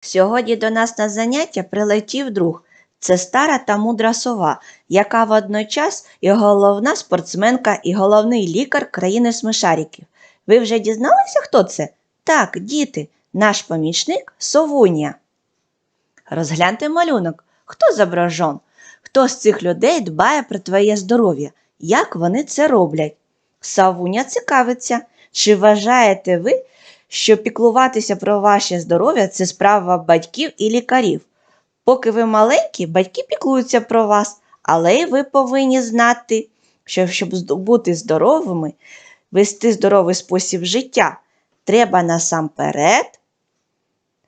Сьогодні до нас на заняття прилетів друг. Це стара та мудра сова, яка водночас і головна спортсменка, і головний лікар країни смешариків. Ви вже дізналися, хто це? Так, діти, наш помічник Совунія. Розгляньте малюнок. Хто зображен? Хто з цих людей дбає про твоє здоров'я? Як вони це роблять? Савуня цікавиться, чи вважаєте ви, що піклуватися про ваше здоров'я це справа батьків і лікарів? Поки ви маленькі, батьки піклуються про вас, але й ви повинні знати, що щоб бути здоровими, вести здоровий спосіб життя, треба насамперед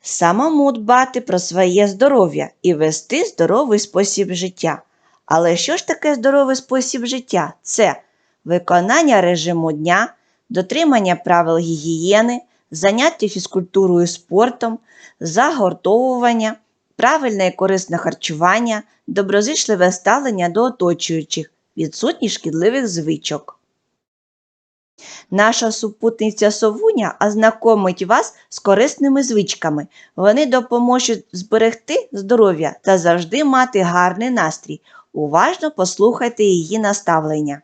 самому дбати про своє здоров'я і вести здоровий спосіб життя. Але що ж таке здоровий спосіб життя? Це виконання режиму дня, дотримання правил гігієни, заняття фізкультурою і спортом, загортовування, правильне і корисне харчування, доброзичливе ставлення до оточуючих, відсутність шкідливих звичок. Наша супутниця Совуня ознакомить вас з корисними звичками. Вони допоможуть зберегти здоров'я та завжди мати гарний настрій. Уважно послухайте її наставлення.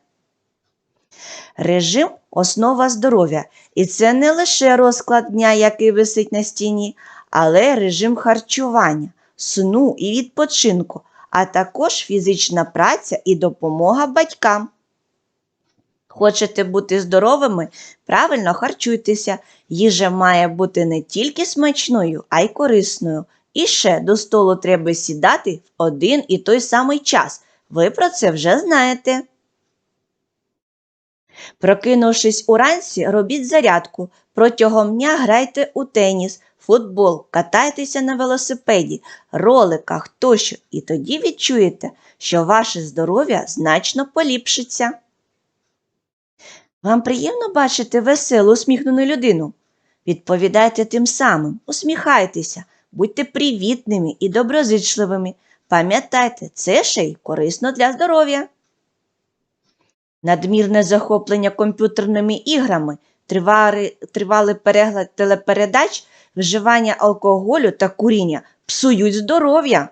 Режим основа здоров'я. І це не лише розклад дня, який висить на стіні, але режим харчування, сну і відпочинку, а також фізична праця і допомога батькам. Хочете бути здоровими? Правильно харчуйтеся. Їжа має бути не тільки смачною, а й корисною. І ще до столу треба сідати в один і той самий час. Ви про це вже знаєте. Прокинувшись уранці, робіть зарядку. Протягом дня грайте у теніс, футбол, катайтеся на велосипеді, роликах тощо, і тоді відчуєте, що ваше здоров'я значно поліпшиться. Вам приємно бачити веселу, усміхнену людину? Відповідайте тим самим, усміхайтеся, будьте привітними і доброзичливими. Пам'ятайте, це ще й корисно для здоров'я. Надмірне захоплення комп'ютерними іграми, тривалий, перегляд телепередач, вживання алкоголю та куріння псують здоров'я.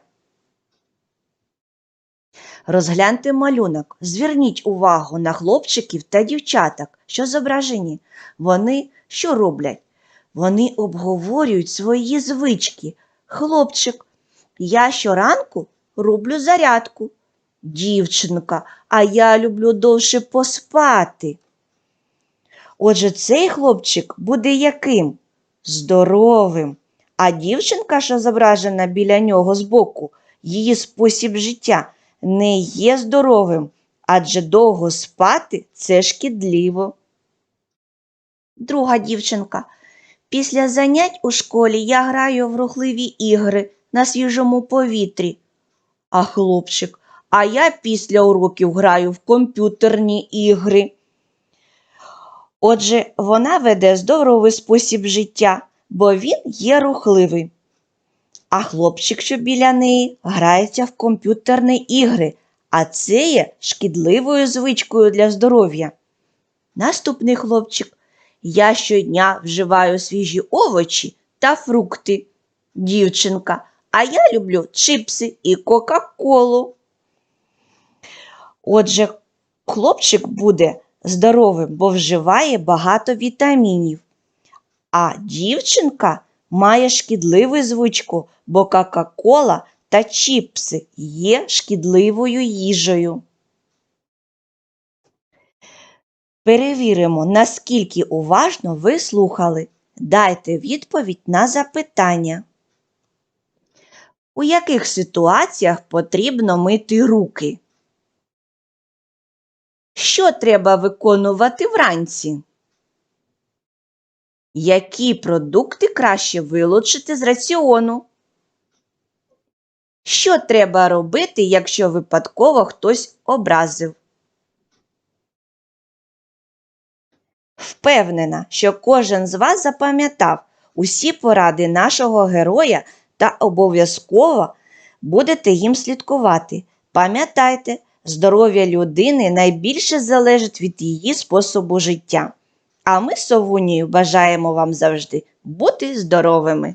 Розгляньте малюнок, зверніть увагу на хлопчиків та дівчаток, що зображені. Вони що роблять? Вони обговорюють свої звички. Хлопчик, я щоранку роблю зарядку. Дівчинка, а я люблю довше поспати. Отже, цей хлопчик буде яким? Здоровим. А дівчинка, що зображена біля нього збоку, її спосіб життя не є здоровим, адже довго спати це шкідливо. Друга дівчинка. Після занять у школі я граю в рухливі ігри на свіжому повітрі. А хлопчик, а я після уроків граю в комп'ютерні ігри. Отже, вона веде здоровий спосіб життя, бо він є рухливий. А хлопчик, що біля неї, грається в комп'ютерні ігри, а це є шкідливою звичкою для здоров'я. Наступний хлопчик. Я щодня вживаю свіжі овочі та фрукти. Дівчинка, а я люблю чипси і Кока-Колу. Отже, хлопчик буде здоровим, бо вживає багато вітамінів. А дівчинка має шкідливу звичку, бо Кока-Кола та чіпси є шкідливою їжею. Перевіримо, наскільки уважно ви слухали. Дайте відповідь на запитання. У яких ситуаціях потрібно мити руки? Що треба виконувати вранці? Які продукти краще вилучити з раціону? Що треба робити, якщо випадково хтось образив? Впевнена, що кожен з вас запам'ятав усі поради нашого героя та обов'язково будете їм слідкувати. Пам'ятайте, здоров'я людини найбільше залежить від її способу життя. А ми з Совунією бажаємо вам завжди бути здоровими.